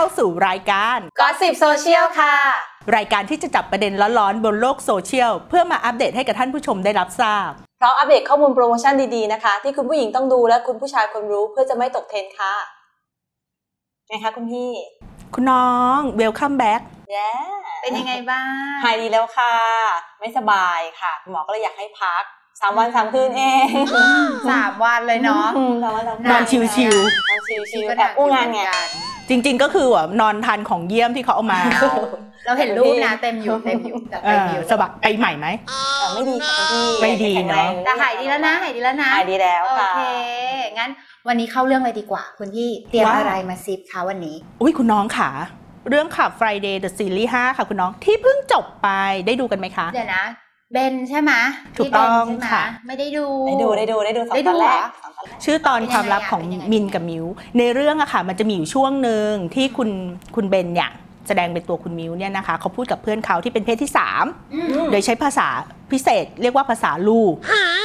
เข้าสู่รายการก็สิบโซเชียลค่ะ รายการที่จะจับประเด็นร้อนๆ บนโลกโซเชียล เพื่อมาอัปเดตให้กับท่านผู้ชมได้รับทราบเพราะอัปเดตข้อมูลโปรโมชั่นดีๆนะคะ ที่คุณผู้หญิงต้องดูและคุณผู้ชายควรรู้เพื่อจะไม่ตกเทรนด์ค่ะไงคะคุณพี่ คุณน้องเวลคัมแบ็กแย่เป็นยังไงบ้างหายดีแล้วค่ะ ไม่สบายค่ะคุณหมอก็เลยอยากให้พักสามวันสามคืนเองสามวันเลยเนาะอืมสามวันสามคืนนอนชิวนอนชิวๆแอบอู้งานไงๆจริง ๆ ก็คือแบบนอนทันของเยี่ยมที่เขาเอามา เราเห็นรูปนะเต็มอยู่เต็มอยู่แต่เอเต็มออยู่ สบักไปใหม่ไหมแต่ไม่ดีค่ะคุณพี่ไม่ดีเนอะแต่หายดีแล้วนะหายดีแล้วนะหายดีแล้วโอค่ะเคงั้นวันนี้เข้าเรื่องเลยดีกว่า คุณพี่เตรียมว่าอะไรมาซิปคะวันนี้ อุ้ยคุณน้องค่ะ เรื่องขับ Friday the Series 5 ค่ะคุณน้องที่เพิ่งจบไปได้ดูกันไหมคะ เดี๋ยวนะ เบนใช่ไหมถูกต้องพี่เบนใช่ไหมค่ะ ไม่ได้ดู ได้ดูได้ดูได้ดูสองได้ตดูอนแรกเหรอสองตอนแรกชื่อตอนความลับของเป็นยังไงมินกับมิวในเรื่องอะค่ะ มันจะมีอยู่ช่วงหนึ่งที่คุณคุณเบนเนี่ยแสดงเป็นตัวคุณมิวเนี่ยนะคะเขาพูดกับเพื่อนเขาที่เป็นเพศที่3อืมโดยใช้ภาษาพิเศษ เรียกว่าภาษาลู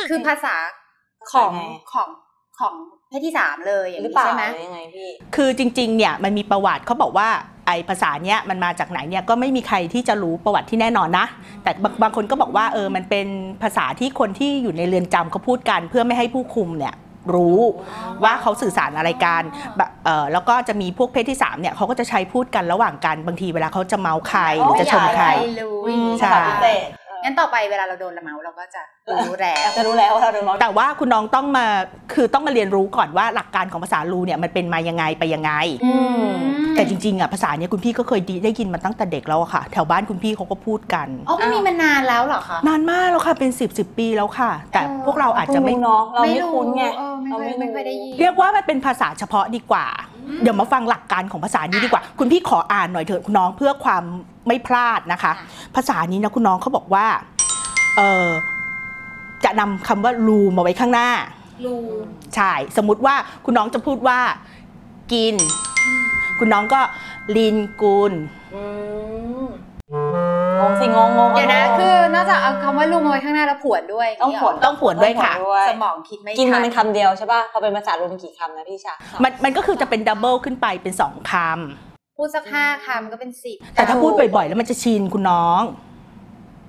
คือภาษาของไงของของเพศที่สามเลยอย่างหรือนี้เปล่าใช่ไหมหรือยังไงพี่คือจริง ๆ เนี่ยมันมีประวัติเขาบอกว่า ไอภาษาเนี้ยมันมาจากไหนเนี่ยก็ไม่มีใครที่จะรู้ประวัติที่แน่นอนนะ แต่บางบางคนก็บอกว่าเออมันเป็นภาษาที่คนที่อยู่ในเรือนจำเขาพูดกัน เพื่อไม่ให้ผู้คุมเนี่ยรู้ว่าเขาสื่อสารอะไรกันแบบเออแล้วก็จะมีพวกเพศที่3เนี่ยเขาก็จะใช้พูดกันระหว่างกันบางทีเวลาเขาจะเมาส์ใครหรือจะชมใครไม่รู้อย่างนี้ใช่ภาษาพิเศษ งั้นต่อไปเวลาเราโดนละเมาเราก็จะรู้แล้วจะรู้แล้วว่าเราโดนมองแต่ว่าคุณน้องต้องมาคือต้องมาเรียนรู้ก่อนว่าหลักการของภาษาลูเนี่ยมันเป็นมายังไงไปยังไงอืมแต่จริงๆอะภาษาเนี้ยคุณพี่ก็เคยดีได้ยินมาตั้งแต่เด็กแล้วอะค่ะ แถวบ้านคุณพี่เขาก็พูดกันอ๋อมันมีมานานแล้วเหรอคะนานมากแล้วค่ะเป็น 10บสปีแล้วค่ะ แต่เออพวกเราอาจจะไม่เพิ่งรู้เนาะเราไม่คุ้นไงเออไม่เราเคไม่ยรู้ไม่เคยได้ยินเรียกว่ามันเป็นภาษาเฉพาะดีกว่า เดี๋ยวมาฟังหลักการของภาษานี้ดีกว่า คุณพี่ขออ่านหน่อยเถอะคุณน้องเพื่อความ ไม่พลาดนะคะ ภาษานี้นะคุณน้องเขาบอกว่าเออจะนำคำว่ารูมาไว้ข้างหน้ารูใช่สมมุติว่าคุณน้องจะพูดว่า กิน คุณน้องก็ลินกุลอืมงงสิงงงงเดี๋ยวนะคือนอกจากเอาคำว่าลุงมาไว้ข้างหน้าแล้วผวนด้วยต้องย่าผนี้วนเหรต้องผวนด้วยค่ะด้วยสมองคิดไม่กินมันทัเป็นคำเดียวใช่ป่ะพอเป็นภาษารวมเป็นกี่คำนะพี่ชามันมันก็คือจะเป็นดับเบิลขึ้นไปเป็นสองค พูดสักห้าคำก็เป็นสิบำแต่ถ้าพูดบ่อยๆ แล้วมันจะชินคุณน้อง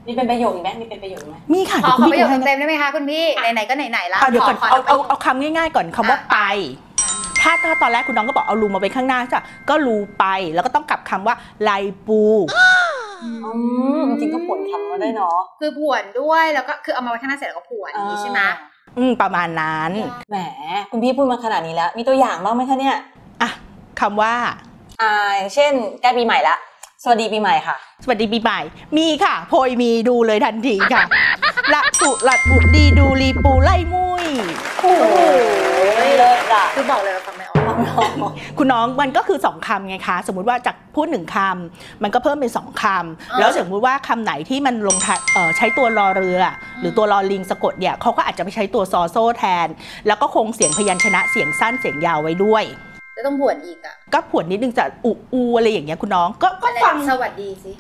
มีเป็นประโยคอีกไหมมีเป็นประโยคอีกไหมมีค่ะขอเดี๋ยวขคุอณประพี่โยดูคให้นะเต็มๆได้ไหมคะคุณพี่ไหนๆก็ไหนๆละเอาเดี๋ยวก่อนขอเอาขอเอาเอาคำง่ายๆ ก่อนคำว่าไป ถ้าถ้าตอนแรกคุณน้องก็บอกเอารูมาไว้ข้างหน้าจ้ะก็รูไปแล้วก็ต้องกลับคำว่าไลปูอืมจริงๆก็ผวนคำมาได้เนาะคือผวนด้วยแล้วก็คือเอามาไว้ข้างหน้าเสร็จแล้วก็ผวนอย่างนี้ใช่ไหมอืมประมาณนั้นแหมคุณพี่พูดมาขนาดนี้แล้ว มีตัวอย่างบ้างไหมคะเนี่ยอะคำว่า อ่าอย่างเช่นใกล้ปีใหม่ละสวัสดีปีใหม่ค่ะ สวัสดีปีใหม่ มีค่ะ โพยมีดูเลยทันทีค่ะ ละสุหลัดบุดดีดูรีปูไล่มุย โอ้โหเลิศอะคือบอกเลยเราฟังไม่ออก คุณน้องมันก็คือสองคำไงคะ สมมุติว่าจากพูดหนึ่งคำมันก็เพิ่มเป็นสองคำแล้วสมมุติว่าคำไหนที่มันลงท้ายเอ่อใช้ตัวรอเรือ หรือตัวรอลิงสะกดเนี่ยเขาก็อาจจะไปใช้ตัวซอโซ่แทน แล้วก็คงเสียงพยัญชนะเสียงสั้นเสียงยาวไว้ด้วย แล้วต้องผวนอีกอะ ก็ผวนนิดนึงจะอุอูอะไรอย่างเงี้ยคุณน้อง ก็ก็อะไรฟังสวัสดีสิ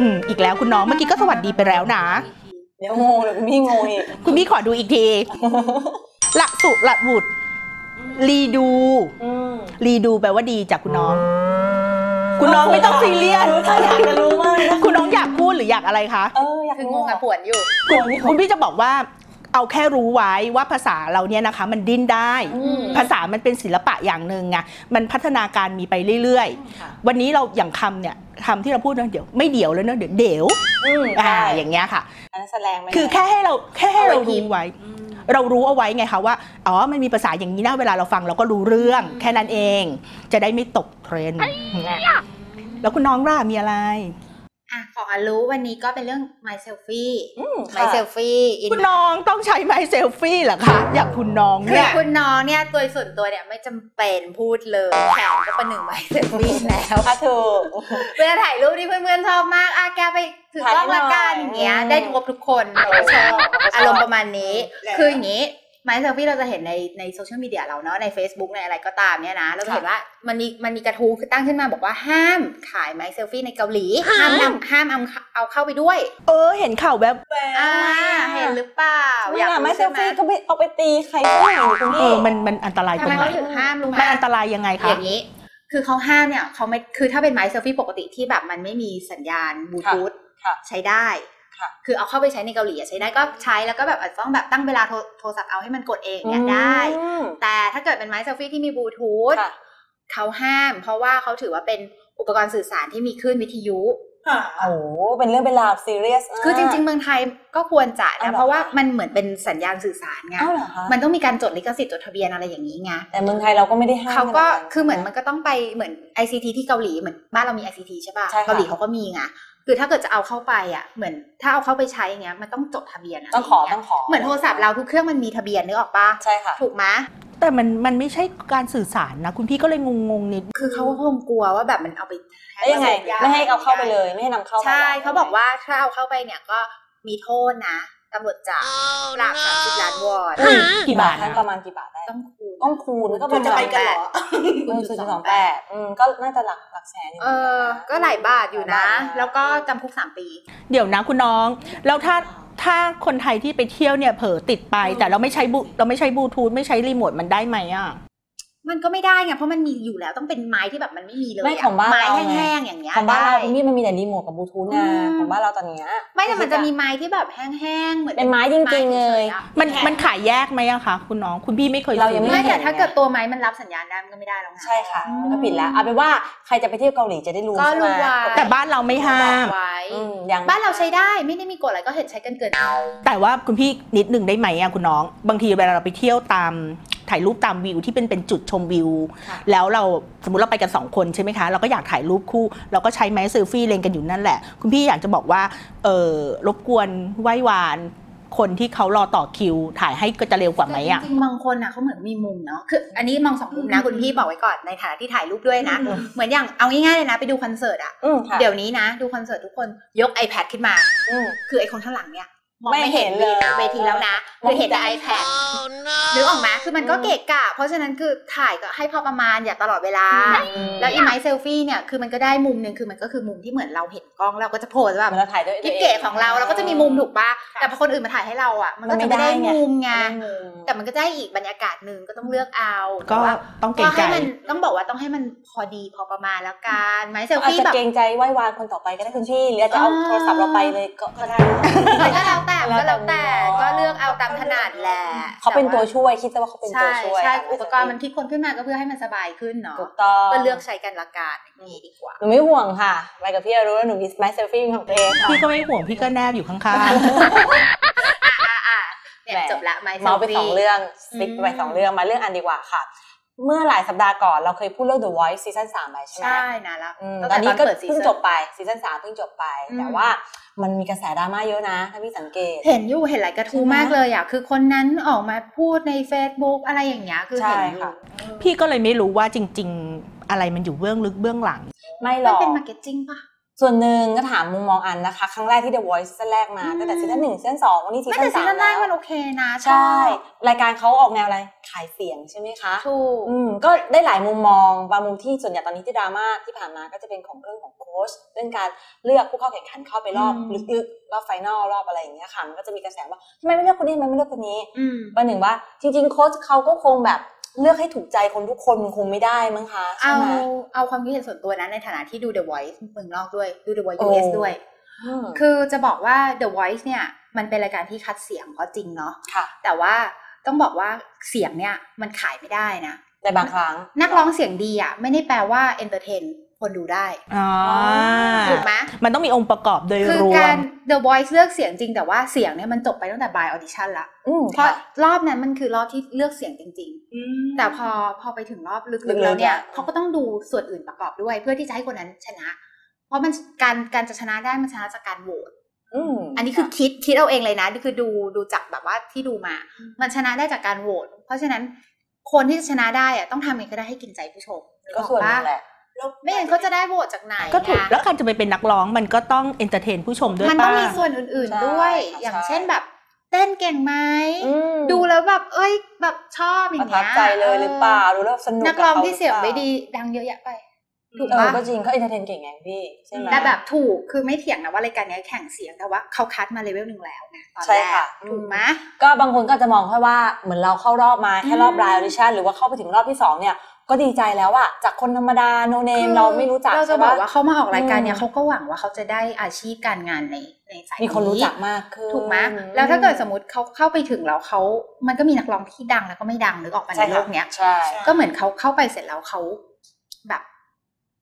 อืมอีกแล้วคุณน้องเมื่อกี้ก็สวัสดีไปแล้วนะ เดี๋ยวงงเดี๋ยวคุณพี่งงอีกคุณพี่ขอดูอีกทีละสุละบุดรีดูอืมรีดูแปลว่าดีจากคุณน้อง คุณน้องไม่ต้องซีเรียสถ้าอยากจะรู้มากนะคุณน้องอยากพูดหรืออยากอะไรคะเอออยากคืองรู้งอะผวนอยู่คุณคุณพี่จะบอกว่า เอาแค่รู้ไว้ว่าภาษาเราเนี่ยนะคะ มันดิ้นได้อืมภาษามันเป็นศิลปะอย่างหนึ่งไงมันพัฒนาการมีไปเรื่อยค่ะๆวันนี้เราอย่างคำเนี่ยคำที่เราพูดเนอะเดี๋ยวไม่เดี๋ยวแล้วเนอะเดี๋ยวเดี๋ยวอืมอ่าใช่อย่างเงี้ยค่ะอันนั้นแสดงไหมคือแค่ให้เราแค่ให้เราเอาไว้คิรู้ดไว้ เรารู้เอาไว้ไงคะว่าอ๋อมันมีภาษาอย่างนี้นะเวลาเราฟังเราก็รู้เรื่อง แค่นั้นเอง จะได้ไม่ตกเทรนด์แล้วคุณน้องล่ะมีอะไร อะของอันรู้วันนี้ก็เป็นเรื่อง my selfie อืม my selfie in คุณน้องต้องใช้ไมค์เซลฟี่เหรอคะ อย่างคุณน้องคือเนี่ยคุณน้องเนี่ยตัวส่วนตัวเนี่ยไม่จำเป็นพูดเลยแขนก็ประหนึ่ง my selfie แล้วอะถูกเวลาถ่ายรูปที่เพื่อนๆชอบมากอะแกไปถือกล้องละกันอย่างเงี้ยอืมได้ครบทุกคนเราก็ชอบอารมณ์ประมาณนี้ คืออย่างนี้ ไม้เซลฟี่เราจะเห็นในในโซเชียลมีเดียเราเนาะใน Facebook ในอะไรก็ตามเนี่ยนะ เราจะเห็นว่ามันมีมันมีกระทู้คือตั้งขึ้นมาบอกว่าห้ามขายไม้เซลฟี่ในเกาหลี ห้ามนำห้ามเอาเอาเข้าไปด้วย เออ เห็นข่าวแบบอ่าเห็นหรือเปล่าไม่อยากอะไม่รู้เซใช่ลไหมฟี่ก็ไปเอาไปตีใครก็ได้อยู่คุณเอพี่อมันมันอันตรายตทำรงไมไหนเขาถึงห้ามรู้ไหมมันอันตรายยังไงอคะย่างนี้ คือเขาห้ามเนี่ยเขาไม่คือถ้าเป็นไม้เซลฟี่ปกติที่แบบมันไม่มีสัญญาณบลูทูธค่ะใช้ได้ ค่ะคือเอาเข้าไปใช้ในเกาหลีอะใช้ได้ก็ใช้แล้วก็แบบอาจจะต้องแบบตั้งเวลาโทรโทรศัพท์เอาให้มันกดเองเนี่ยได้อืมแต่ถ้าเกิดเป็นไม้เซลฟี่ที่มีบลูทูธค่ะเขาห้าม เพราะว่าเขาถือว่าเป็นอุปกรณ์สื่อสารที่มีคลื่นวิทยุโอ้โห เป็นเรื่องเป็นราวซีเรียส คือจริง ๆ เมืองไทยก็ควรจะเอานะเหรอเพราะว่ามันเหมือนเป็นสัญญาณสื่อสารไงอ้าวเหรอคะมันต้องมีการจดลิขสิทธิ์จดทะเบียนอะไรอย่างนี้ไง แต่เมืองไทยเราก็ไม่ได้ห้ามเขาก็ขนาดนั้นคือเหมือนมันก็ต้องไปเหมือน ICT ที่เกาหลีเหมือนบ้านเรามี ICT ใช่ป่ะใช่ค่ะเกาหลีเขาก็มีไง คือถ้าเกิดจะเอาเข้าไปอะเหมือนถ้าเอาเข้าไปใช้อย่างเงี้ยมันต้องจดทะเบียนะต้องขอไรต้ย่าองเงี้ยขอ เหมือนโทรศัพท์เราทุกเครื่องมันมีทะเบียนนึกออกปะใช่ค่ะถูกไหมแต่มันมันไม่ใช่การสื่อสารนะ คุณพี่ก็เลยงงงๆนิดคือเขาก็คงกลัวว่าแบบมันเอาไปแล้วยังไงไม่ให้เอาเข้าไปเลย ไม่ให้นำเข้าไปใช่หรเขาบอกว่าถ้าเอาเข้าไปเนี่ยก็มีโทษนะ ตำรวจจับปรับสามสิบล้านวอนอุ้ยกี่บาทท่านนะประมาณกี่บาทได้ต้องคูณต้องคูณก็คุณจะไปกันเหรอคูณจุดสองแปดอืมก็น่าจะหลักหลักแสนยู่เออ ก็หลายบาทอยู่นะ แล้วก็จำคุกสามปี เดี๋ยวนะคุณน้อง แล้วถ้าถ้าคนไทยที่ไปเที่ยวเนี่ยเผลอติดไป แต่เราไม่ใช้บูเราไม่ใช้บลูทูธไม่ใช้รีโมทมันได้ไหมอะ มันก็ไม่ได้ไงเพราะมันมีอยู่แล้วต้องเป็นไม้ที่แบบมันไม่มีเลยไม่ะของบ้านไม้เราไงแห้งๆอย่างเงี้ยของบ้านเราได้คุณพี่มันมีแต่รีโมทกับบลูทูธอืนะมของบ้านเราตอนเนี้ยไม่แต่มันจะมีไม้ที่แบบแห้งๆเหมือนเป็นไม้จริงๆเลยไม้ฉๆอะมันมันขายแยกไหมอะคะคุณน้องคุณพี่ไม่เคยเรายังไม่ไม่ซื้อแต่ถ้าเกิดตัวไม้มันรับสัญญาณได้มันก็ไม่ได้แล้วไงใช่ค่ะอืมก็ผิดแล้วเอาเป็นว่าใครจะไปเที่ยวเกาหลีจะได้รู้ก็ใช่ไหมรู้ไว้แต่บ้านเราไม่ห้ามบอกไว้อืมยังบ้านเราใช้ได้ไม่ได้มีกฎอะไรก็เห็นใช้กันเกินไปแต่ว่าคุณพี่นิดหนึ่งได้ไหมอะคุณน้อง บางทีเวลาเราไปเที่ยวตาม ถ่ายรูปตามวิวที่เป็นเป็นจุดชมวิวค่ะแล้วเราสมมติเราไปกันสองคนใช่ไหมคะ เราก็อยากถ่ายรูปคู่ เราก็ใช้ไม้เซลฟี่เลงกันอยู่นั่นแหละ คุณพี่อยากจะบอกว่าเออรบกวนไหว้วานคนที่เขารอต่อคิว ถ่ายให้ก็จะเร็วกว่าไหมอะจริงๆบางคนอะเขาเหมือนมีมุมเนาะคืออันนี้มองสองมุมนะคุณพี่บอกไว้ก่อนในฐานะที่ถ่ายรูปด้วยนะอืมเหมือนอย่างเอาง่ายๆเลยนะ ไปดูคอนเสิร์ตอะอืมค่ะเดี๋ยวนี้นะ ดูคอนเสิร์ตทุกคนยก iPad ขึ้นมาอืมคือไอ้คนข้างหลังเนี่ยมอง ไม่ไม่เห็นเห็นเลยเวทีแล้วนะมองคือเห็นแต่แต่ iPad หรือออกไหมาคือมันก็อืมเกะกะ เพราะฉะนั้นคือถ่ายก็ให้พอประมาณอย่าตลอดเวลาอืมแล้วอีไมค์เซลฟี่เนี่ยคือมันก็ได้มุมหนึ่งคือมันก็คือมุมที่เหมือนเราเห็นกล้องเราก็จะโพสแบบเหมือนเราถ่ายด้วยกิ๊บเก๋ของเราเราก็จะมีมุมถูกปะแต่พอคนอื่นมาถ่ายให้เราอะมันก็จะไม่ได้มุมไงอืมแต่มันก็ได้อีกบรรยากาศหนึ่งก็ต้องเลือกเอาก็แต่ว่าต้องเกรก็งใจให้มันต้องบอกว่าต้องให้มันพอดีพอประมาณแล้วกันไม้เซลอาจฟี่จะแบบเกรงใจไหว้วานคนต่อไปก็ได้คุณพี่หรืออาจจะเอาอ่าโทรศัพท์เราไปเลยก็ก็ได้มันก็แล้วแต่มันก็แล้วแต่แล้วแต่ก็เลือกเอาตามถนัดแหละเขาเป็นตัวช่วยคิดซะว่าเขาเป็นตัใช่วช่วยใช่อุปกรณ์มันคิดคนขึ้นมาก็เพื่อให้มันสบายขึ้นเนาะถูกต้องก็เลือกใช้กันละกันอย่างนี้ดีกว่าหนูไม่ห่วงค่ะไปกับพี่อรู้แล้วหนูมีไม้เซลฟี่ของตัวเองค่ะพี่ก็ไม่ห่วงพี่ก็แนบอยู่ข้างอะอะเนี่ยแหมจบละไม้เซเมาลไปฟี่สองเรื่องสติ๊กอืมไปสองเรื่องมาเรื่องอันดีกว่าค่ะเมื่อหลายสัปดาห์ก่อนเราเคยพูดเรื่อง The Voice ซีซั่นสามไปใช่ไหมใช่นะแล้วอืมตั้งตอนนี้แต่ก็เปิดซีเพิ่งซั่นจบไปซีซั่นสามเพิ่งจบไปอืมแต่ว่า มันมีกระแสดราม่าเยอะนะถ้าพี่สังเกต เห็นอยู่เห็นหลายกระทู้ใช่ไหมมากเลยอะคือคนนั้นออกมาพูดใน Facebook อะไรอย่างเงี้ยคือเห็นอยู่ใช่ค่ะๆพี่ก็เลยไม่รู้ว่าจริง ๆ อะไรมันอยู่เบื้องลึกเบื้องหลัง ไม่หรมันอกเป็นมาร์เก็ตติ้งป่ะ ส่วนหนึ่งก็ถามมุมมองอันนะคะ ครั้งแรกที่ The Voice ซีซั่นแรกมาอืมตั้งแต่ซีซั่นหนึ่งซีซั่นสองวันนี้ซีไม่ซั่แต่นซีสามซั่นแรแล้กวมันโอเคนะชใช่อบรายการเขาออกแนวอะไรขายเสียงใช่ไหมคะถูกอืมก็ได้หลายมุมมองบางมุมที่ส่วนใหญ่ตอนนี้ที่ดราม่าที่ผ่านมาก็จะเป็นของเรื่องของโค้ชเรื่องการเลือกผู้เข้าแข่งขันเข้าไปรอบอืมลึกๆรอบไฟนอลรอบอะไรอย่างเงี้ยค่ะมันก็จะมีกระแสว่าทำไมไม่เลือกคนนี้ทำไมไม่เลือกคนนี้อืมประหนึ่งว่าจริง ๆ โค้ชเขาก็คงแบบ เลือกให้ถูกใจคนทุกคนมันคงไม่ได้มั้งคะใช่เอาไหมเอาความคิดเห็นส่วนตัวนะในฐานะที่ดู The Voice เมืองนอกด้วยดู The Voice โอ้ US ด้วยอืมคือจะบอกว่า The Voice เนี่ย มันเป็นรายการที่คัดเสียงก็จริงเนาะค่ะแต่ว่าต้องบอกว่าเสียงเนี่ยมันขายไม่ได้นะแต่บางครั้งนักร้องเสียงดีอะไม่ได้แปลว่า entertain คนดูได้อ๋อถูกไหมมันต้องมีองค์ประกอบโดยคือรวการม The Voice เลือกเสียงจริงแต่ว่าเสียงเนี่ยมันจบไปตั้งแต่ by audition ละอืมเพราะค่ะรอบนั้นมันคือรอบที่เลือกเสียงจริง ๆ แต่พอพอไปถึงรอบลึลึกกๆๆแล้วเนี่ยอะเขาก็ต้องดูส่วนอื่นประกอบด้วย เพื่อที่จะให้คนนั้นชนะ เพราะมันการการจะชนะได้มันชนะจากการโหวตอืมอันนี้คือคิดคิดเอาเองเลยนะนี่คือดูดูจากแบบว่าที่ดูมา มันชนะได้จากการโหวตเพราะฉะนั้นคนที่จะชนะได้อะต้องทำยังไงก็ได้ให้กินใจผู้ชมก็ส่วนหนึงนึกออกปะแหละ ไม่งั้นเขาจะได้โหวตจากไหนก็ถูกอะแล้วการจะไปเป็นนักร้องมันก็ต้องเอนเตอร์เทนผู้ชมด้วยมันต้องป่ะมีส่วนอื่นใช่ๆด้วยค่ะอย่างใช่เช่นแบบเต้นเก่งไหมอืมดูแล้วแบบ เอ้ยแบบชอบอปย่าระงทัเงี้บยใจเลยหรือเปล่าดูแล้วสนุกนักร้องบขาที่เสียงหรืไม่อปล่าดีดังเยอะแยะไปถูกเออปะก็จริงเขาเอนเตอร์เทนเก่งไงพี่ใช่ไหมแต่แบบถูกคือไม่เถียงนะว่ารายการเนี้ยแข่งเสียงแต่ว่าเขาคัดมาเลเวลหนึ่งแล้วไงตอนใช่แรกค่ะถูกไหมก็บางคนก็อาจจะมองแค่ว่าเหมือนเราเข้ารอบมาแค่รอบรายออดิชั่นหรือว่าเข้าไปถึงรอบที่สองเนี่ย ก็ดีใจแล้วอะจากคนธรรมดาโนเนมเราไม่รู้จักเราจะใช่บปะอกว่าเขามาออกรายการเนี้อืยมเขาก็หวังว่าเขาจะได้อาชีพการงานในในสายมีคนรู้จักมากขึ้นถูกไหมแล้วถ้าเกิดสมมติเขาเข้าไปถึงแล้วเขามันก็มีนักร้องที่ดังแล้วก็ไม่ดังนึกออกมาใช่ในค่ะโลกเนี้ยใช่ก็เหมือนเขาเข้าไปเสร็จแล้วเขาแบบ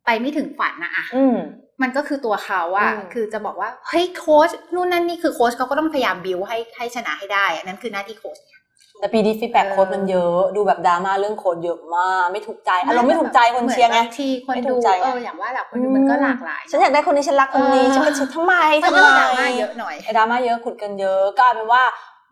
ไปไม่ถึงฝันนะอะอืมมันก็คือตัวเขาอะอืมคือจะบอกว่าเฮ้ยโค้ชนู่นนั่นนี่คือโค้ชเขาก็ต้องพยายามบิวให้ให้ชนะให้ได้อันนั้นคือหน้าที่โค้ช แต่ปีนี้ฟีดแบ็กเออโค้ดมันเยอะดูแบบดราม่าเรื่องโค้ดเยอะมากไม่ถูกใจอารมณ์ไม่ถูกใจคนเชียร์ไงหมือบางทีคนไม่ถูดูกใจไงเอออย่างว่าแหละคนดูมันก็หลากหลาย ฉันอยากได้คนนี้ฉันรักคนนี้เออฉันเป็นฉันทำไมมันทำก็ไมดราม่าเยอะหน่อยไอ้ดราม่าเยอะขุดกันเยอะก็เอาเป็นว่า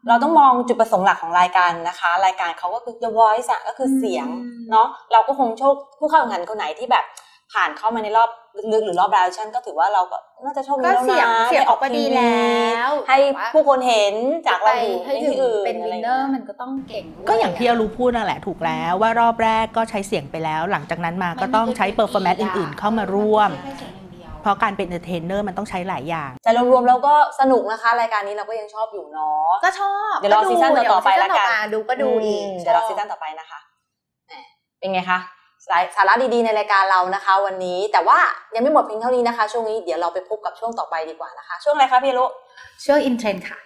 เราต้องมองจุดประสงค์หลักของรายการนะคะ รายการเขาก็คือ The Voice อะก็คือเสียงอืมเนาะเราก็คงโชคผู้เข้าแข่งขันคนไหนที่แบบ ผ่านเข้ามาในรอบลึกๆหรือรอบดาวชั่นก็ถือว่าเราก็น่าจะโชคดีก็แล้วนะเสียงเสียงออกมาดีแล้ว ให้ผู้คนเห็นจากไปเราอยู่ให้ในถึงที่อื่นเป็นวิะนไรเนอร์มันก็ต้องเก่งด้วก็อย่างที่อารู้พูดนั่นแหละถูกแล้วว่ารอบแรกก็ใช้เสียงไปแล้ว หลังจากนั้นมาก็ต้องใช้เปอร์ฟอร์แมนซ์อื่นๆ เข้ามาร่วมไใช่แค่เสียงอย่างเดียวเพราะการเป็นเอนเตอร์เทนเนอร์มันต้องใช้หลายอย่างแต่รวมๆแล้วก็สนุกนะคะ รายการนี้เราก็ยังชอบอยู่เนาะก็ชอบเดี๋ยวรอซีซั่นต่อๆไปเดี๋ยแล้วกันซีซั่ต่อมาดูก็ดูอีกมเดี๋ยวเราซีซั่นต่อไปนะคะแหมเป็นไงคะ สายสาระดีๆในรายการเรานะคะ วันนี้แต่ว่ายังไม่หมดเพียงเท่านี้นะคะ ช่วงนี้เดี๋ยวเราไปพบกับช่วงต่อไปดีกว่านะคะ ช่วงอะไรคะพี่ลุช่วงอินเทรนด์ค่ะ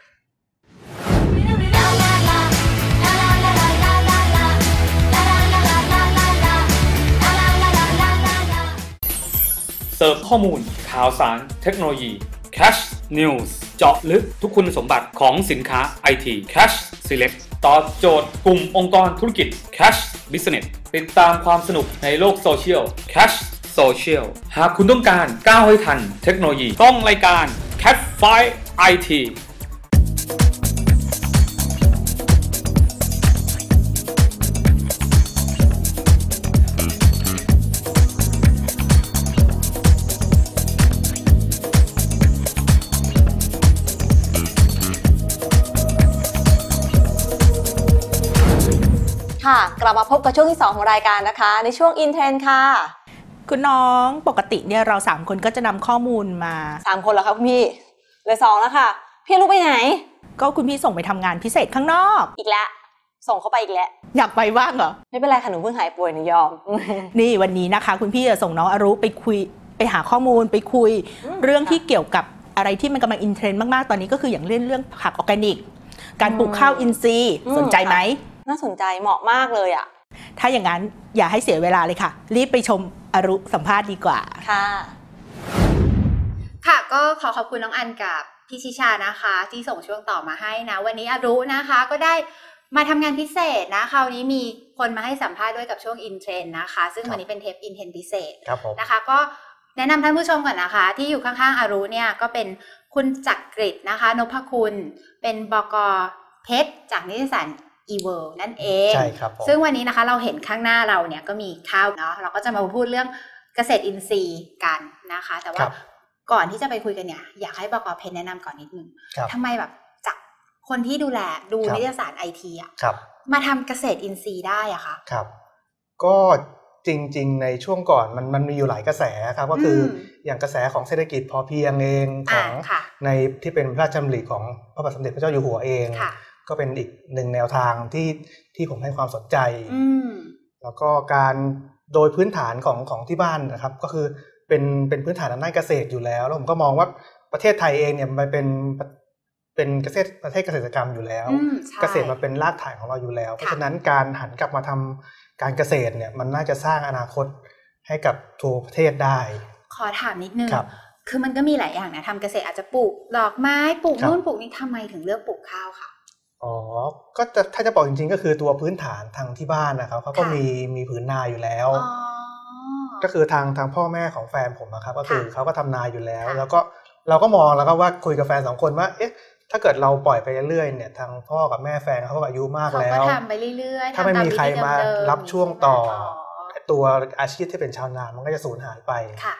เสิร์ฟข้อมูล ข่าวสาร เทคโนโลยี Cash News เจาะลึกทุกคุณสมบัติของสินค้า IT Cash Select ตอบโจทย์กลุ่มองค์กรธุรกิจ Cash Business ติดตามความสนุกในโลกโซเชียล Cash Social หากคุณต้องการก้าวให้ทันเทคโนโลยีต้องรายการ Cash Fight IT กลับมาพบกับช่วงที่ 2 ของรายการนะคะ ในช่วงอินเทรนค่ะ คุณน้องปกติเนี่ยเราสามคนก็จะนำข้อมูลมาสามคนแล้วครับคุณพี่เหลือสองแล้วค่ะ พี่ลุไปไหน ก็คุณพี่ส่งไปทำงานพิเศษข้างนอก อีกแล้ว ส่งเข้าไปอีกแล้ว อยากไปว่างเหรอ ไม่เป็นไรค่ะหนูเพิ่งหายป่วยหนูยอม นี่วันนี้นะคะ คุณพี่จะส่งน้องอารุไปคุยไปหาข้อมูลไปคุย อืมเรื่องที่เกี่ยวกับอะไรที่มันกำลังอินเทรนด์มาก ๆ ตอนนี้ก็คืออย่างเรื่องเรื่องผักออร์แกนิก การปลูกข้าวอินทรีย์อืม สนใจไหม น่าสนใจเหมาะมากเลยอะ ถ้าอย่างนั้นอย่าให้เสียเวลาเลยค่ะ รีบไปชมอารุสัมภาษณ์ดีกว่าค่ะ ค่ะก็ขอขอบคุณน้องอันกับพี่ชิชานะคะ ที่ส่งช่วงต่อมาให้นะ วันนี้อารุนะคะ ก็ได้มาทำงานพิเศษนะคราวนี้มีคนมาให้สัมภาษณ์ด้วยกับช่วงอินเทรนนะคะ ซึ่งวันนี้เป็นเทปอินเทรนพิเศษครับผมนะคะ ก็แนะนำท่านผู้ชมก่อนนะคะ ที่อยู่ข้างๆอารุเนี่ยก็เป็นคุณจักกริดนะคะ นพคุณ เป็นบกเพชรจากนิตยสาร e w o r l d นั่นเองใช่ครับผมซึ่งวันนี้นะคะเราเห็นข้างหน้าเราเนี่ยก็มีข้าวเนาะเราก็จะมาพูดเรื่องเกษตรอินทรีย์กันนะคะ แต่คว่ารับก่อนที่จะไปคุยกันเนี่ยอยากให้บกเพชรแนะนำก่อนนิดนึงครับทำไมแบบจากคนที่ดูแลดูครับนิตยสารไอทีอะครับมาทำเกษตรอินทรีย์ได้อะคะครับ ก็จริง ๆ ในช่วงก่อนมันมันมีอยู่หลายกระแสครับก็คืออมอย่างกระแสของเศรษฐกิจพอเพียงเองขอ่าองค่ะในที่เป็นพระราชดำริของพระบาทสมเด็จพระเจ้าอยู่หัวเองค่ะ ก็เป็นอีกหนึ่งแนวทางที่ที่ผมให้ความสนใจอืมแล้วก็การโดยพื้นฐานของของที่บ้านนะครับ ก็คือเป็นเป็นพื้นฐานทางด้านเกษตรอยู่แล้ว แล้วผมก็มองว่าประเทศไทยเองเนี่ยมันเป็นเป็นเกษตรประเทศเกษตรกรรมอยู่แล้วอืมใช่เกษตรมันเป็นรากฐานของเราอยู่แล้ว เพราะค่ะฉะนั้นการหันกลับมาทำการเกษตรเนี่ยมันน่าจะสร้างอนาคตให้กับทั่วประเทศได้ ขอถามนิดนึงครับคือมันก็มีหลายอย่างนะทำเกษตรอาจจะปลูกดอกไม้ปลูกครับนู่นปลูกนี่ทำไมถึงเลือกปลูกข้าวคะ อ๋อ ก็จะถ้าจะบอกจริงๆ ก็คือตัวพื้นฐานทางที่บ้านนะครับเขาก็ค่ะ มีมีผืนนาอยู่แล้ว อ๋อ ก็คือทางทางพ่อแม่ของแฟนผมนะครับก็คือค่ะเขาก็ทำนาอยู่แล้ว ค่ะ แล้วก็เราก็มองแล้วก็ว่าคุยกับแฟนสองคนว่าเอ๊ะถ้าเกิดเราปล่อยไปเรื่อยๆเนี่ยทางพ่อกับแม่แฟนเขาก็อายุมากเขาแล้ก็ว ทำไปเรื่อยๆถ้าไม่ทำตมีใครวิธีมาเดิมๆรับช่วงต่อใช่ไหมตัวอาชีพที่เป็นชาวนามันก็จะสูญหายไป ค่ะ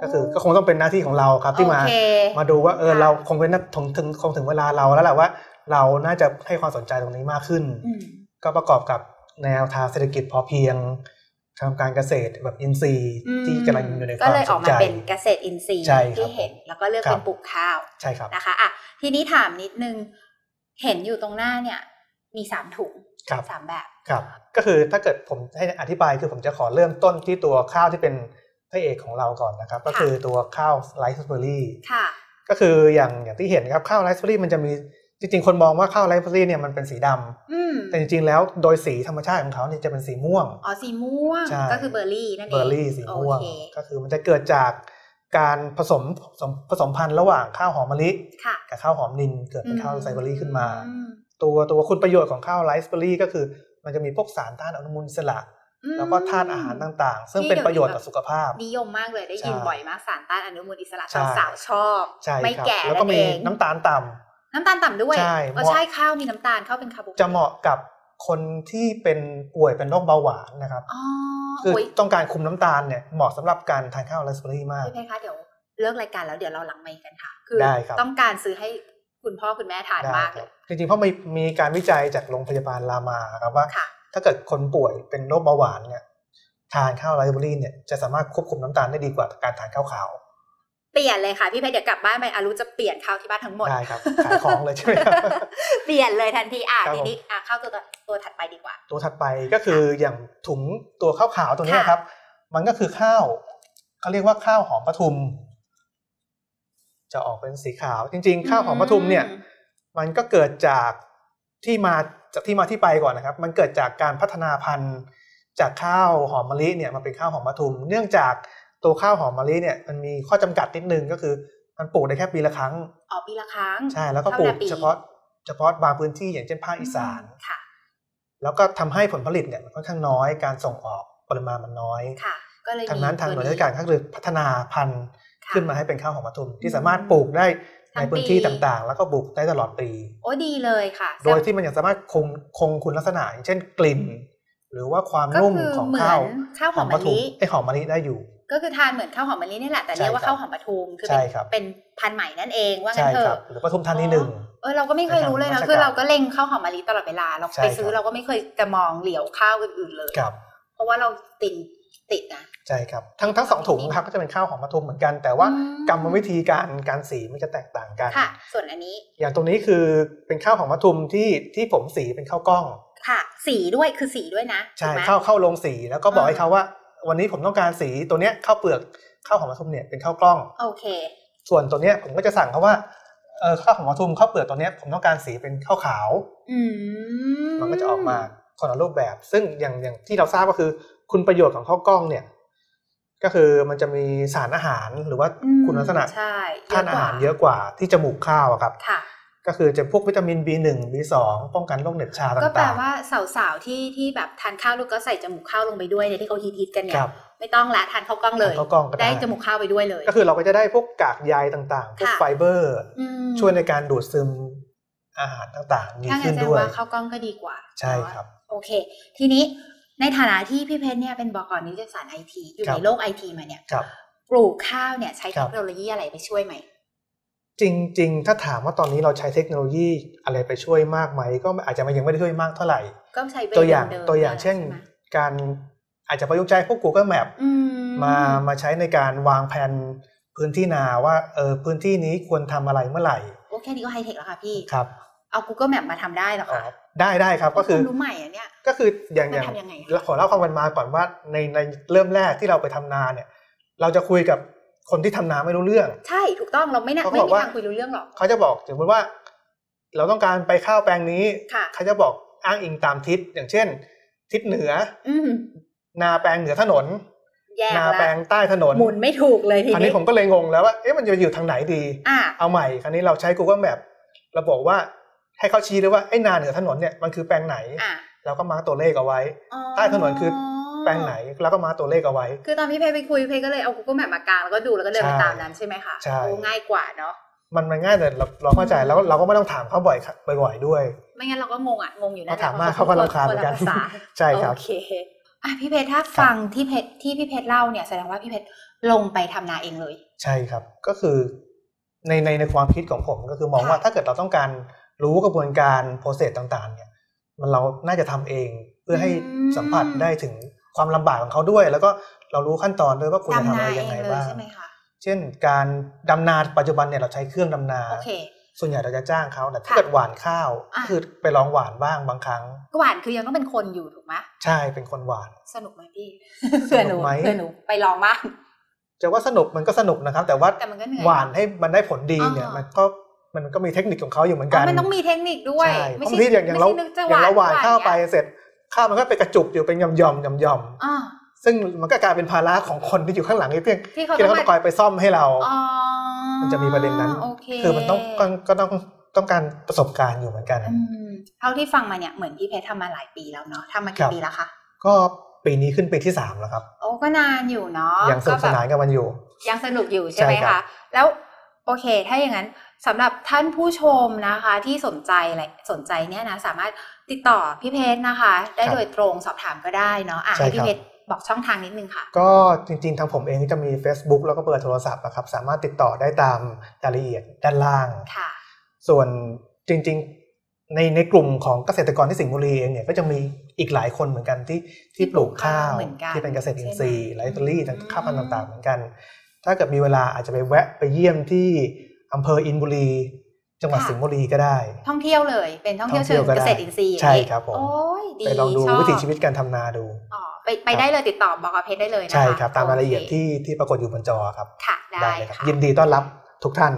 ก็คือก็คงต้องเป็นหน้าที่ของเราครับที่มา โอเค มาดูว่าเออค่ะ เราคงเป็นนักถึงถึงคงถึงเวลาเราแล้วแหละว่า เราน่าจะให้ความสนใจตรงนี้มากขึ้นอืมก็ประกอบกับแนวทางเศรษฐกิจพอเพียงทำการเกษตรแบบอินทรีย์อืมที่กำลังอยู่ในคก็วามเลยอสอกนมาใจเป็นเกษตรอินทรีย์ใช่ครับที่เห็นแล้วก็เลือกครับเป็นปลูกข้าวใช่ครับนะคะอะทีนี้ถามนิดนึงเห็นอยู่ตรงหน้าเนี่ย มีสามถุงครับสามแบบครับ ก็คือถ้าเกิดผมให้อธิบายคือผมจะขอเริ่มต้นที่ตัวข้าวที่เป็นพระเอกของเราก่อนนะครับ ก็คือตัวข้าวไรซ์เบอร์รี่ค่ะก็คืออย่างอย่างที่เห็นครับข้าวไรซ์เบอร์รี่มันจะมี จริงๆ คนมองว่าข้าวไรซ์เบอร์รี่เนี่ยมันเป็นสีดำอืมแต่จริงๆ แล้วโดยสีธรรมชาติของเขาเนี่ยจะเป็นสีม่วง อ๋อ สีม่วงใช่ก็คือเบอร์รี่นั่นเอง เบอร์รี่สีม่วงโอเคก็คือมันจะเกิดจากการผสมผสมผสมพันธุ์ระหว่างข้าวหอมมะลิค่ะกับข้าวหอมนินเกิดเป็นข้าวไรซ์เบอร์รี่ขึ้นมาอืมตัวตัวคุณประโยชน์ของข้าวไรซ์เบอร์รี่ก็คือ มันจะมีพวกสารต้านอนุมูลอิสระอืมแล้วก็ธาตุอาหารต่างๆ ซึ่งเป็นประโยชน์ต่อสุขภาพ นิยมมากเลยได้ยินใช่บ่อยมากสารต้านอนุมูลอิสระใช่สาวๆชอบใช่ไม่ครับแก่แล้วก็นั่นมีเองน้ำตาลต่ำ น้ำตาลต่ำด้วยใช่เออเหมาะใช่ข้าวมีน้ำตาลข้าวเป็นคาร์โบไฮเดรตจะเหมาะกับคนที่เป็นป่วยเป็นโรคเบาหวานนะครับอ๋อคือโอ้ยต้องการคุมน้ำตาลเนี่ยเหมาะสำหรับการทานข้าวไรซ์เบอร์รี่มากพี่เพชรคะเดี๋ยวเลิกรายการแล้วเดี๋ยวเราหลังไมค์กันค่ะ คือได้ครับต้องการซื้อให้คุณพ่อคุณแม่ทานได้มากคเลรับยจริงๆเพราะมีมีการวิจัยจากโรงพยาบาลรามาครับว่าค่ะถ้าเกิดคนป่วยเป็นโรคเบาหวานเนี่ยทานข้าวไรซ์เบอร์รี่เนี่ยจะสามารถควบคุมน้ำตาลได้ดีกว่าการทานข้าวขาวเปลี่ยนเลยค่ะพี่เพชรเดี๋ยวกลับบ้านไปอารุจะเปลี่ยนข้าวที่บ้านทั้งหมดได้ครับขายของเลยใช่ไหมครับเปลี่ยนเลยทันทีอะครับทีนี้อะข้าวตัวต่อตัวถัดไปดีกว่า ตัวถัดไปก็คืออย่างถุงตัวข้าวขาวตัวเนี้ยค่ะครับ มันก็คือข้าวเขาเรียกว่าข้าวหอมปทุม จะออกเป็นสีขาว จริง ๆ ข้าวหอมปทุมเนี่ย มันก็เกิดจากที่มาจากที่มาที่ไปก่อนนะครับ มันเกิดจากการพัฒนาพันธุ์ จากข้าวหอมมะลิเนี่ยมาเป็นข้าวหอมปทุม เนื่องจาก ตัวข้าวหอมมะลิเนี่ยมันมีข้อจำกัดนิดนึงก็คือมันปลูกได้แค่ปีละครั้งออกปีละครั้ง ใช่แล้วก็ข้าวปลูนากปีเฉพาะเฉพาะบางพื้นที่อย่างเช่นภาคอีสานค่ะ แล้วก็ทำให้ผลผลิตเนี่ยมันค่อนข้างน้อยการส่งออกปริมาณมันน้อยค่ะก็เลยทางนั้นทางหน่วยตัวราชการก็คือพัฒนาพันธุ์ค่ะขึ้นมาให้เป็นข้าวหอมปทุมที่อืมสามารถปลูกได้ทั้ในงพื้นที่ปีต่างๆ แล้วก็ปลูกได้ตลอดปี โอ้ดีเลยค่ะ โดยที่มันยังสามารถคงคงคุณลักษณะอย่างเช่นกลิ่น หรือว่าความก็นุ่มคือของเหมือข้าวนข้าวหอมปมะทุลิไอหอมมะลิได้อยู่ ก็คือทานเหมือนข้าวหอมมะลินี่แหละแต่ใช่เรียกว่าครับข้าวหอมปทุมคือใช่เป็นครับเป็นพันธุ์ใหม่นั่นเองว่างั้ใช่นเถครัอะบหรือปทุมธานีหนึ่งเออเราก็ไม่เคยรู้เลยนะในทางคือราชการเราก็เล็งข้าวหอมมะลิตลอดเวลาเราใช่ไปซื้อครับเราก็ไม่เคยจะมองเหลียวข้าวอื่นๆเลยครับเพราะว่าเราติดติดนะใช่ครับทั้งทั้งสองถุงครับก็จะเป็นข้าวหอมปทุมเหมือนกัน แต่ว่าอืมกรรมวิธีการการสีมันจะแตกต่างกันค่ะส่วนอันนี้ อย่างตรงนี้คือเป็นข้าวหอมปทุมที่ที่ผมสีเป็นข้าวกล้องค่ะ สีด้วยคือสีด้วยนะใช่ถูกไหมเข้าเข้าลงสีแล้วก็บอกอ่าให้เขาว่า วันนี้ผมต้องการสีตัวเนี้ยข้าวเปลือกข้าวหอมปทุมเนี่ยเป็นข้าวกล้องโอเค ส่วนตัวเนี้ยผมก็จะสั่งเขาว่าเออข้าวหอมปทุมข้าวเปลือกตัวเนี้ยผมต้องการสีเป็นข้าวขาวอืมมันก็จะออกมาคนละรูปแบบ ซึ่งอย่างอย่างที่เราทราบก็คือ คุณประโยชน์ของข้าวกล้องเนี่ย ก็คือมันจะมีสารอาหารหรือว่าอืมคุณลักษณะใช่ธาตุอาหารเยอะกว่าที่จมูกข้าวอะครับค่ะ ก็คือจะพวกวิตามิน B1 B2 ป้องกันโรคเหน็บชาต่างๆ ก็แปลว่าสาวๆที่ที่แบบทานข้าวแล้วก็ใส่จมูกข้าวลงไปด้วยเนี่ยที่เขาฮิตๆกันเนี่คยรับไม่ต้องละทานข้าวกล้องเลยข้าวกล้องก็ได้ได้จมูกข้าวไปด้วยเลย ก็คือเราก็จะได้พวกกากใยต่างๆ พวกค่ะไฟเบอร์อืมช่วยในการดูดซึมอาหารต่างๆดีถ้างั้ขึ้นนแสดงด้วยว่าข้าวกล้องก็ดีกว่า ใช่ครับ โอเค ทีนี้ในฐานะที่พี่เพชรเนี่ยเป็นบกนิตยสารไอทีอยู่ครับในโลกไอทีมาเนี่ยครับปลูกข้าวเนี่ยใช้ครัเทบคโนโลยีอะไรไปช่วยไหม จริง ๆ ถ้าถามว่าตอนนี้เราใช้เทคโนโลยีอะไรไปช่วยมากไหม ก็อาจจะยังไม่ได้ช่วยมากเท่าไหร่ ก็ใช้เวตัวอย่างดิมๆตัวอย่างนี่แหละเช่นใไหมการอาจจะประยุกต์ใช้พวก Google Map อืมามาใช้ในการวางแผนพื้นที่นาว่าเออพื้นที่นี้ควรทำอะไรเมื่อไหร่โอเคนี่ก็ไฮเทคแล้วค่ะพี่ครับเอา Google Map มาทำได้เหรออ๋อคะได้ได้ครับก็คือวามรู้ใหม่อะเนี่ยก็คืออย่างมันอย่างทำยังไงคะแล้วขอเล่าความเป็นมาก่อนว่าในในเริ่มแรกที่เราไปทำนาเนี่ย เราจะคุยกับ คนที่ทำนาไม่รู้เรื่อง ใช่ถูกต้องเราไม่น่าเขาก็ไม่บอกมีว่าทางคุยรู้เรื่องหรอกเขาจะบอกถึงว่า เราต้องการไปข้าวแปลงนี้ค่ะเขาจะบอกอ้างอิงตามทิศอย่างเช่น ทิศเหนืออืมนาแปลงเหนือถนนแยกนาละแปลงใต้ถนนหมุนไม่ถูกเลยทีอันนี้นี้ผมก็เลยงงแล้วว่าเอ๊ะมันจะอยู่ทางไหนดีอะเอาใหม่คราวนี้เราใช้ Google Map เราบอกว่าให้เขาชี้ด้วยว่าไอ้นาเหนือถนนเนี่ยมันคือแปลงไหนอะเราก็มาร์กตัวเลขเอาไว้อ๋อใต้ถนนคือ แปลงไหนแล้วก็มาร์กตัวเลขเอาไว้ คือตอนพี่เพย์ไปคุยเพย์ก็เลยเอา Google Map มากางแล้วก็ดูแล้วก็เดินไปใช่ตามนั้นใช่ไหมคะใช่โอ้ง่ายกว่าเนาะมันมันง่ายแต่เราเราเข้าใจแล้วเราก็ไม่ต้องถามเขาบ่อยครับบ่อยๆด้วย ไม่งั้นเราก็งงอะงงอยู่นะเขาถามมากเขาก็รำคาญเหมือนกันคละภาษาใช่ครับโอเคอะพี่เพชรถ้าฟังที่เพชรที่พี่เพชรเล่าเนี่ยแสดงว่าพี่เพชรลงไปทำนาเองเลย ใช่ครับก็คือในในในความคิดของผมก็คือมองค่ะว่าถ้าเกิดเราต้องการรู้กระบวนการโปรเซสต่างๆ เนี่ย มันเราน่าจะทำเองเพื่อให้อืมสัมผัสได้ถึง ความลำบากของเขาด้วย แล้วก็เรารู้ขั้นตอนด้วยว่าควรจะทำดำอะนาไรเอยังงไงเลยบ้างใช่ไหมคะเช่นการดำนาปัจจุบันเนี่ยเราใช้เครื่องดำนาโอเคส่วนใหญ่เราจะจ้างเขาแต่ถ้าค่ะเกิดหว่านข้าวอะก็คือไปลองหว่านบ้างบางครั้งหวานคือยังต้องเป็นคนอยู่ถูกไหมใช่เป็นคนหว่าน สนุกไหมพี่เผื่อหนูสนุกไหมเผื่อหนูไปลองบ้างจะว่าสนุกมันก็สนุกนะครับ แต่ว่าแต่มันก็เหนื่อยหวานให้มันได้ผลดีเนี่ยอ่ามัมันก็มันก็มีเทคนิคของเขาอยู่เหมือนอ๋กัอนมันต้องมีเทคนิคด้วยใช่เพไม่ราะใช่บางทีอย่างอย่างเราไม่ใช่นึกจะอย่างเราหวานข้าวไปเงี้ยเสร็จ ข้าวมันก็ไปกระจุกอยู่เป็นหย่อมหย่อมหย่อมหย่อมอ่าซึ่งมันก็กลายเป็นภาระของคนที่อยู่ข้างหลังนี่เพียงที่เขาที่ต้องเขามาต้องคอยไปซ่อมให้เราอ๋อมันจะมีประเด็นนั้นโอเคคือมันต้องก็ก็ต้องต้องการประสบการณ์อยู่เหมือนกันอืมเท่าที่ฟังมาเนี่ยเหมือนพี่เพชรทำมาหลายปีแล้วเนาะทำมาครักี่บปีแล้วคะก็ปีนี้ขึ้นปีที่สามแล้วครับ โอ้ก็นานอยู่เนาะยังสนุกสนานกับมันอยู่ ยังสนุกอยู่ใช่ไหมใช่ครัคะบแล้วโอเค ถ้าอย่างนั้น สำหรับท่านผู้ชมนะคะที่สนใจอะไรสนใจเนี่ยนะสามารถติดต่อพี่เพชรนะคะ ได้โดยตรงสอบถามก็ได้เนาะอะให้พี่เพชรบอกช่องทางนิดนึงค่ะ ก็จริงๆ ทางผมเองจะมี Facebook แล้วก็เบอร์โทรศัพท์นะครับสามารถติดต่อได้ตามรายละเอียดด้านล่างค่ะส่วนจริงๆในในกลุ่มของเกษตรกรที่สิงห์บุรีเองเนี่ยก็จะมีอีกหลายคนเหมือนกันที่ที่ปลูกข้าวเหมือนกันที่เป็นเกษตรอินทรีย์ใช่ไหมไลฟ์เบอรี่อืมข้าวพันธุ์ต่างๆ เหมือนกัน ถ้าเกิดมีเวลาอาจจะไปแวะไปเยี่ยมที่ อำเภออินบุรี จังหวัดสิงห์บุรีก็ได้ ท่องเที่ยวเลยเป็นท่องเที่ยวท่องเที่เชิยวงก็เกได้ษตรอินทรีย์อย่างใช่นี้ครับผมโอ้ยดีไปลองดูชบวิถีชีวิตการทำนาดูอ๋อไปไปได้เลยติดต่อบอกกับเพชรได้เลยนะคะใช่ครับ ตามรายละเอียดโคที่ที่ปรากฏอยู่บนจอครับค่ะได้เลยครับค่ะยินดีต้อนรับทุกท่าน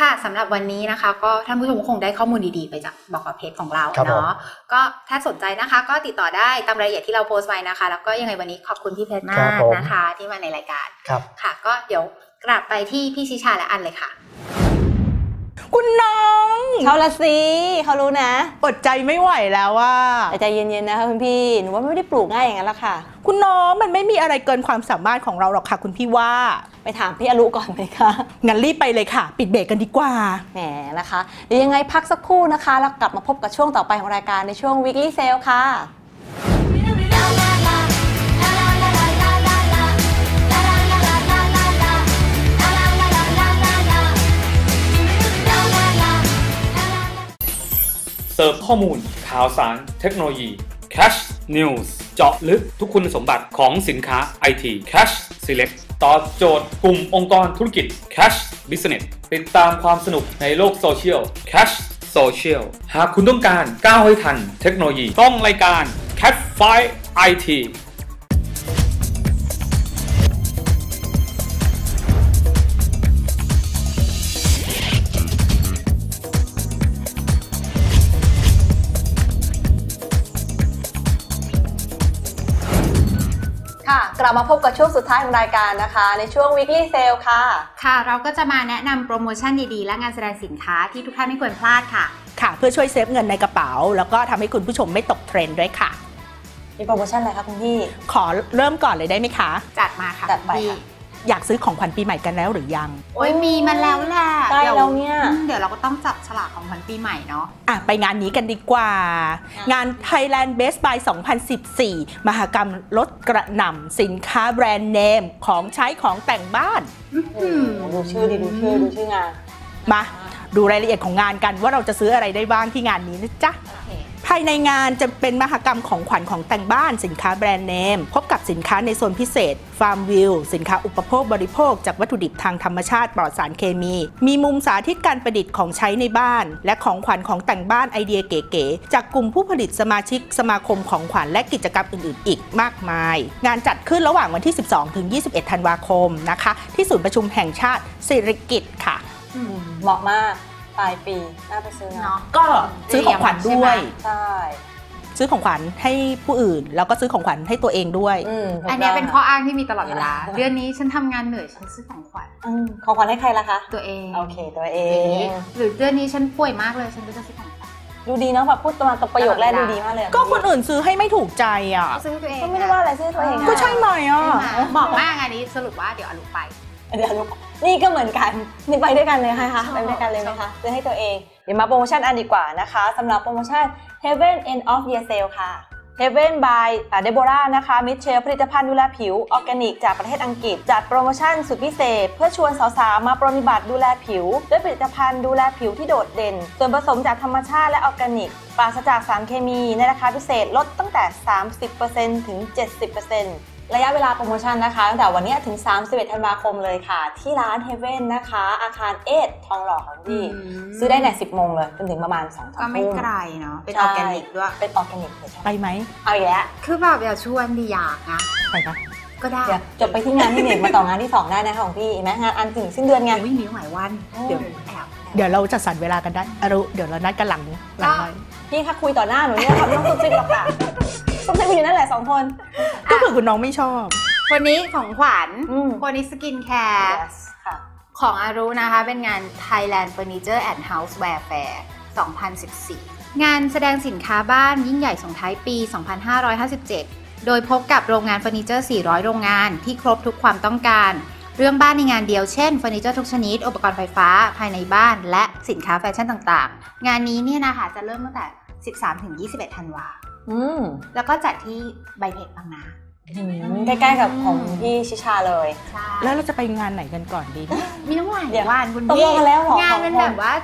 ค่ะสำหรับวันนี้นะคะ ก็ท่านผู้ชมก็คงได้ข้อมูลดีๆ ไปจากบอกกับเพจของเราครับผมเนาะก็ถ้าสนใจนะคะ ก็ติดต่อได้ตามรายละเอียดที่เราโพสต์ไว้นะคะ แล้วก็ยังไงวันนี้ขอบคุณพี่เพชรมากนะคะ ที่มาในรายการครับค่ะ ก็เดี๋ยวกลับไปที่พี่ชิชาและอันเลยค่ะ คุณน้องเขาละสิเขารู้นะ อดใจไม่ไหวแล้วว่าแต่ใจเย็นๆนะคะคุณพี่หนูว่าไม่ได้ปลูกง่ายอย่างนั้นละค่ะ คุณน้องมันไม่มีอะไรเกินความสามารถของเราหรอกค่ะ คุณพี่ว่า ไปถามพี่อรุก่อนไหมคะงั้นรีบไปเลยค่ะ ปิดเบรกกันดีกว่าแหมนะคะเดี๋ยวยังไงพักสักครู่นะคะ แล้วกลับมาพบกับช่วงต่อไปของรายการในช่วง weekly sale ค่ะ เสิร์ฟข้อมูล ข่าวสาร เทคโนโลยี Cash News เจาะลึกทุกคุณสมบัติของสินค้า IT Cash Select ตอบโจทย์กลุ่มองค์กรธุรกิจ Cash Business ติดตามความสนุกในโลกโซเชียล Cash Social หากคุณต้องการก้าวให้ทันเทคโนโลยีต้องรายการ Cat f i IT กลับมาพบกับช่วงสุดท้ายของรายการนะคะ ในช่วง weekly sale ค่ะ ค่ะ เราก็จะมาแนะนำโปรโมชั่นดีๆ และงานแสดงสินค้าที่ทุกท่านไม่ควรพลาดค่ะ ค่ะ เพื่อช่วยเซฟเงินในกระเป๋า แล้วก็ทำให้คุณผู้ชมไม่ตกเทรนด์ด้วยค่ะ มีโปรโมชั่นอะไรคะคุณพี่ ขอเริ่มก่อนเลยได้ไหมคะ จัดมาค่ะจัดไปพี่ค่ะ อยากซื้อของขวัญปีใหม่กันแล้วหรือยัง โอ้ยมีมาแล้วแหละใกล้แล้วเนี่ยอืมเดี๋ยวเราก็ต้องจับฉลากของขวัญปีใหม่เนาะอะไปงานนี้กันดีกว่าค่ะงาน Thailand Best Buy 2014 มหกรรมลดกระหน่ำสินค้าแบรนด์เนมของใช้ของแต่งบ้านอืมดูชื่อดิดูชื่อดูชื่องาน มา ดูรายละเอียดของงานกันว่าเราจะซื้ออะไรได้บ้างที่งานนี้นะจ๊ะโอเคภายในงานจะเป็นมหกรรมของขวัญของแต่งบ้านสินค้าแบรนด์เนม พบกับสินค้าในโซนพิเศษฟาร์มวิวสินค้าอุปโภคบริโภค จากวัตถุดิบทางธรรมชาติปลอดสารเคมี มีมุมสาธิตการประดิษฐ์ของใช้ในบ้าน และของขวัญของแต่งบ้านไอเดียเก๋ๆจากกลุ่มผู้ผลิตสมาชิกสมาคมของขวัญและกิจกรรมอื่นๆ อีกมากมาย งานจัดขึ้นระหว่างวันที่ 12 ถึง 21 ธันวาคมนะคะ ที่ศูนย์ประชุมแห่งชาติสิริกิติ์ค่ะเหมาะมาก ปลายปีน่าไปซื้อเนาะนะก็ซื้อของขวัญด้วย ใช่ ซื้อของขวัญให้ผู้อื่น แล้วก็ซื้อของขวัญให้ตัวเองด้วยอืมถูกอันเนี้ยต้งเป็นข้ออ้างที่มีตลอดเวลา เดือนนี้ฉันทำงานเหนื่อยฉันซื้อของขวัญอืมของขวัญให้ใครล่ะคะ ตัวเอง โอเค ตัวเออย่างนี้งหรือเดือนนี้ฉันป่วยมากเลยฉันก็จะซื้อของขวัญดูดีเนาะแบบพูดตัวมาตบประโยคแรกดูดีมากเลยอะก็คนอื่นซื้อให้ไม่ถูกใจอะก็ซื้อให้ตัวเองก็ไม่ได้ว่าอะไรซื้อตัวเองอะก็ใช่ไหมอะใช่ไหมเหมาะมากอันนี้สรุปว่าเดี๋ยวอรุไป เดี๋ยวลูก นี่ก็เหมือนกัน นี่ไปด้วยกันเลยค่ะคะชอบไปด้วยกันเลยไหมชอคะบซื้อให้ตัวเอง เดี๋ยวมาโปรโมชั่นอันดีกว่านะคะสำหรับโปรโมชั่น Heaven End of Year Sale ค่ะ Heaven by เดโบรานะคะมิเชลผลิตภัณฑ์ดูแลผิวออร์แกนิก จากประเทศอังกฤษ จัดโปรโมชั่นสุดพิเศษ เพื่อชวนสาวๆมาปรนนิบัติดูแลผิว ด้วยผลิตภัณฑ์ดูแลผิวที่โดดเด่น ส่วนผสมจากธรรมชาติและออร์แกนิกปราศจากสารเคมีในราคาพิเศษลดตั้งแต่ 30%ถึง 70% ระยะเวลาโปรโมชั่นนะคะตั้งแต่วันนี้ถึง 31 ธันวาคมเลยค่ะ ที่ร้าน Heaven นะคะ อาคารเอททองหล่อค่ะพี่ ซื้อได้ใน10โมงเลยจนถึงประมาณ2องก็ไม่ไกลเนาะเป็นออร์แกนิกด้วยเป็นออร์แกนิกเลยใช่ไปไหมเอาอีกแล้วคือแบบอย่าชวนดิอยากนะไปปะก็ได้เดี๋ยวจบไปที่งานที่หนึ่งมาต่องานที่ 2 ได้นะคะของพี่เห็นไหมงานอันถึงสิ้นเดือนไงยังไม่มีหลายวันเดี๋ยวแอบเดี๋ยวเราจะสั่นเวลากันได้อารุเดี๋ยวเรานัดกันหลังหลังไลน์พี่คะคุยต่อหน้าหนูเนี่ยค่ะไม่ต้องซุบซิบหรอกค่ะ ซุบซิบอยู่นั่นแหละสองคน ก็คือคุณน้องไม่ชอบคนนี้ของขวัญอืมคนนี้สกินแคร์ yes ค่ะของอารุนะคะ เป็นงาน Thailand Furniture and Houseware Fair 2014 งานแสดงสินค้าบ้านยิ่งใหญ่ส่งท้ายปี 2557 โดยพบกับโรงงานเฟอร์นิเจอร์ 400 โรงงานที่ครบทุกความต้องการ เรื่องบ้านในงานเดียวเช่นเฟอร์นิเจอร์ทุกชนิด อุปกรณ์ไฟฟ้าภายในบ้าน และสินค้าแฟชั่นต่างๆ งานนี้เนี่ยนะคะจะเริ่มตั้งแต่ 13-21 ธันวา อืมแล้วก็จัดที่ไบเทคบางนา ใกล้ๆกับของพี่ชิชาเลย ใช่แล้วเราจะไปงานไหนกันก่อนดีนะมีตั้งหลายเดี๋ยววันคุณตกลงกันแล้วเหรองานมันสองคนแบบว่า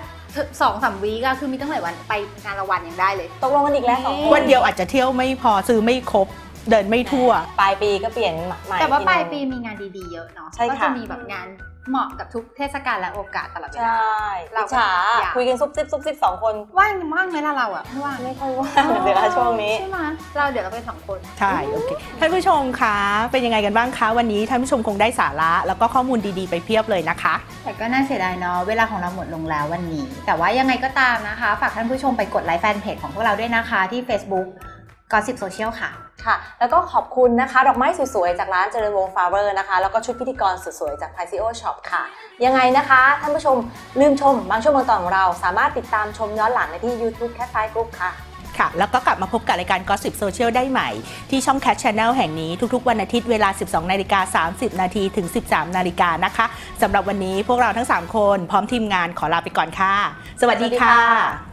สองสามวีก็คือมีตั้งหลายวันไปงานละวันยังได้เลย ตกลงกันอีกแล้วสองควันเดียวอาจจะเที่ยวไม่พอซื้อไม่ครบเดินไม่ทั่ว ปลายปีก็เปลี่ยนใหม่แต่ว่าทีปลายนึงปีมีงานดีๆเยอะเนาะใช่ก็ค่ะจะมีแบบงาน เหมาะกับทุกเทศกาลและโอกาสตลอดเวใชลา่เราชิก็ชาอยากคุยกันซุบซิบซุบซิบสองคน ว่างว่างไหมล่ะเราอะไม่ว่างไม่ค่อยว่างเดี๋ยวนะช่วงนี้ ใช่ไหมเราเดี๋ยวเราไปสองคน ใช่ โอเค ท่านผู้ชมคะเป็นยังไงกันบ้างคะ วันนี้ท่านผู้ชมคงได้สาระแล้วก็ข้อมูลดีๆไปเพียบเลยนะคะ แต่ก็น่าเสียดายเนาะเวลาของเราหมดลงแล้ววันนี้ แต่ว่ายังไงก็ตามนะคะ ฝากท่านผู้ชมไปกดไลค์แฟนเพจของพวกเราด้วยนะคะที่ Facebook g o s s i p Social ค่ะ ค่ะ แล้วก็ขอบคุณนะคะ ดอกไม้สวยๆ จากร้านเจริญวงศ์ฟลาเวอร์นะคะ แล้วก็ชุดพิธีกรสวยๆ จาก p i c i o Shop ค่ะ ยังไงนะคะ ท่านผู้ชมลืมชมบางช่วงบางตอนของเรา สามารถติดตามชมย้อนหลังได้ที่ YouTube Cat Fight Group ค่ะค่ะ แล้วก็กลับมาพบกับรายการ Gossip Social ได้ใหม่ ที่ช่อง Cat Channel แห่งนี้ทุกๆ วันอาทิตย์เวลา 12 นาฬิกา 30 นาทีถึง 13 นาฬิกานะคะสำหรับวันนี้พวกเราทั้ง 3 คน พร้อมทีมงานขอลาไปก่อนค่ะ สวัสดีค่ะ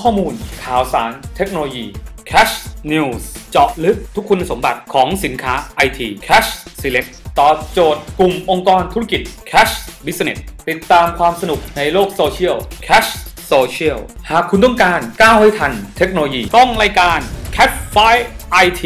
ข้อมูล ข่าวสาร เทคโนโลยี Cash News เจาะลึกทุกคุณสมบัติของสินค้า IT Cash Select ตอบโจทย์กลุ่มองค์กรธุรกิจ Cash Business ติดตามความสนุกในโลกโซเชียล Cash Social หากคุณต้องการก้าวให้ทันเทคโนโลยีต้องรายการ Cat Fight IT